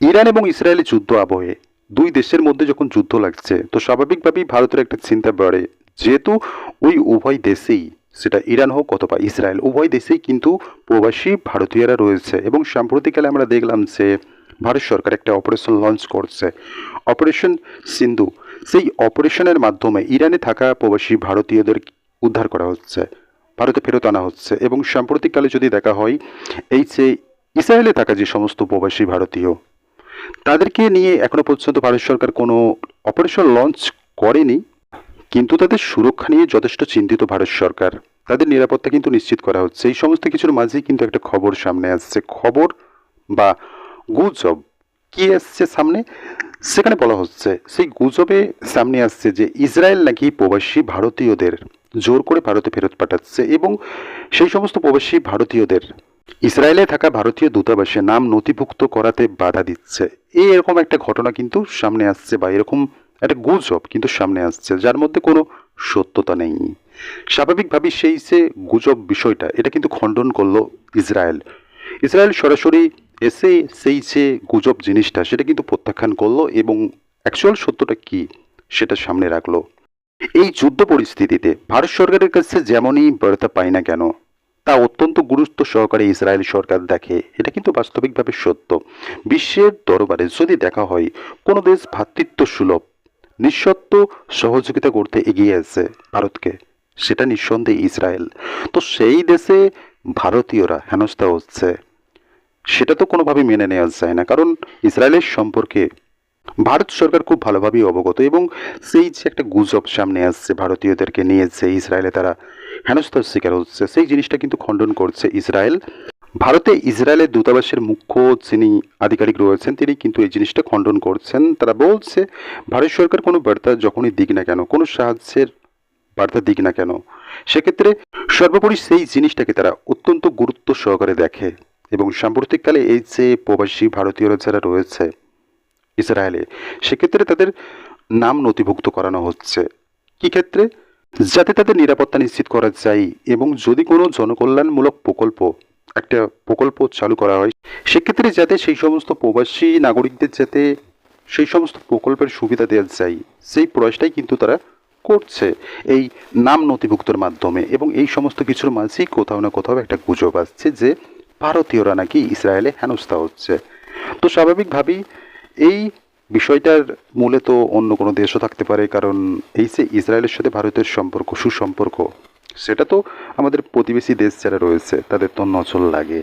Iran এবং ইসরায়েলের যুদ্ধ আবহে। দুই দেশের মধ্যে যখন যুদ্ধ লাগছে, তো স্বাভাবিকভাবেই ভারতের একটা চিন্তা বাড়ে। যেহেতু ওই উভয় দেশেই, সেটা ইরান হোক অথবা ইসরায়েল, উভয় দেশেই কিন্তু প্রবাসী ভারতীয়রা রয়েছে এবং সাম্প্রতিককালে আমরা দেখলাম যে ভারত সরকার একটা অপারেশন লঞ্চ করছে। অপারেশন সিন্ধু, সেই অপারেশনের মাধ্যমে ইরানে থাকা প্রবাসী ভারতীয়দের উদ্ধার করা হচ্ছে, ভারতে ফেরত আনা হচ্ছে এবং সাম্প্রতিককালে যদি দেখা হয়, এই যে ইসরায়েলে থাকা যে সমস্ত প্রবাসী ভারতীয় তাদেরকে নিয়ে এখনও পর্যন্ত ভারত সরকার কোনো অপারেশন লঞ্চ করেনি, কিন্তু তাদের সুরক্ষা নিয়ে যথেষ্ট চিন্তিত ভারত সরকার। তাদের নিরাপত্তা কিন্তু নিশ্চিত করা হচ্ছে। এই সমস্ত কিছুর মাঝেই কিন্তু একটা খবর সামনে আসছে। খবর বা গুজব কি আসছে সামনে? সেখানে বলা হচ্ছে, সেই গুজবে সামনে আসছে যে ইসরায়েল নাকি প্রবাসী ভারতীয়দের জোর করে ভারতে ফেরত পাঠাচ্ছে এবং সেই সমস্ত প্রবাসী ভারতীয়দের ইসরায়েলে থাকা ভারতীয় দূতাবাসের নাম নথিভুক্ত করাতে বাধা দিচ্ছে। এই এরকম একটা ঘটনা কিন্তু সামনে আসছে বা এরকম একটা গুজব কিন্তু সামনে আসছে, যার মধ্যে কোনো সত্যতা নেই। স্বাভাবিকভাবেই সেই যে গুজব বিষয়টা, এটা কিন্তু খণ্ডন করল ইসরায়েল। ইসরায়েল সরাসরি এসে সেই যে গুজব জিনিসটা, সেটা কিন্তু প্রত্যাখ্যান করল এবং অ্যাকচুয়াল সত্যটা কি, সেটা সামনে রাখল। এই যুদ্ধ পরিস্থিতিতে ভারত সরকারের কাছে যেমনই বার্তা পায় না কেন তা অত্যন্ত গুরুত্ব সহকারে ইসরায়েল সরকার দেখে। এটা কিন্তু বাস্তবিকভাবে সত্য। বিশ্বের দরবারে যদি দেখা হয়, কোনো দেশ ভ্রাতৃত্ব সুলভ নিঃসত্ব সহযোগিতা করতে এগিয়ে আছে ভারতকে, সেটা নিঃসন্দেহে ইসরায়েল। তো সেই দেশে ভারতীয়রা হেনস্থা হচ্ছে। সেটা তো কোনোভাবে মেনে নেওয়া যায় না, কারণ ইসরায়েলের সম্পর্কে ভারত সরকার খুব ভালোভাবেই অবগত এবং সেই যে একটা গুজব সামনে আসছে ভারতীয়দেরকে নিয়ে যে ইসরায়েলে তারা হেনস্থার শিকার হচ্ছে। সেই জিনিসটা কিন্তু খণ্ডন করছে ইসরায়েল। ভারতে ইসরায়েলের দূতাবাসের মুখ্য যিনি আধিকারিক রয়েছেন, তিনি কিন্তু এই জিনিসটা খণ্ডন করছেন। তারা বলছে, ভারত সরকার কোনো বার্তা যখনই দিক না কেন, কোনো সাহায্যের বার্তা দিক না কেন, সেক্ষেত্রে সর্বোপরি সেই জিনিসটাকে তারা অত্যন্ত গুরুত্ব সহকারে দেখে এবং সাম্প্রতিককালে এই যে প্রবাসী ভারতীয়রা যারা রয়েছে ইসরায়েলে, সেক্ষেত্রে তাদের নাম নথিভুক্ত করানো হচ্ছে। কি ক্ষেত্রে? যাতে তাদের নিরাপত্তা নিশ্চিত করা যায় এবং যদি কোনো জনকল্যাণমূলক প্রকল্প, একটা প্রকল্প চালু করা হয়, সেক্ষেত্রে যাতে সেই সমস্ত প্রবাসী নাগরিকদের যাতে সেই সমস্ত প্রকল্পের সুবিধা দেওয়া যায়, সেই প্রয়াসটাই কিন্তু তারা করছে এই নাম নথিভুক্তর মাধ্যমে। এবং এই সমস্ত কিছুর মাঝেই কোথাও না কোথাও একটা গুজব আসছে যে ভারতীয়রা নাকি ইসরায়েলে হেনস্থা হচ্ছে। তো স্বাভাবিকভাবেই এই বিষয়টার মূলে তো অন্য কোনো দেশও থাকতে পারে, কারণ এই যে ইসরায়েলের সাথে ভারতের সম্পর্ক, সুসম্পর্ক, সেটা তো আমাদের প্রতিবেশী দেশ যারা রয়েছে, তাদের তো নজর লাগে।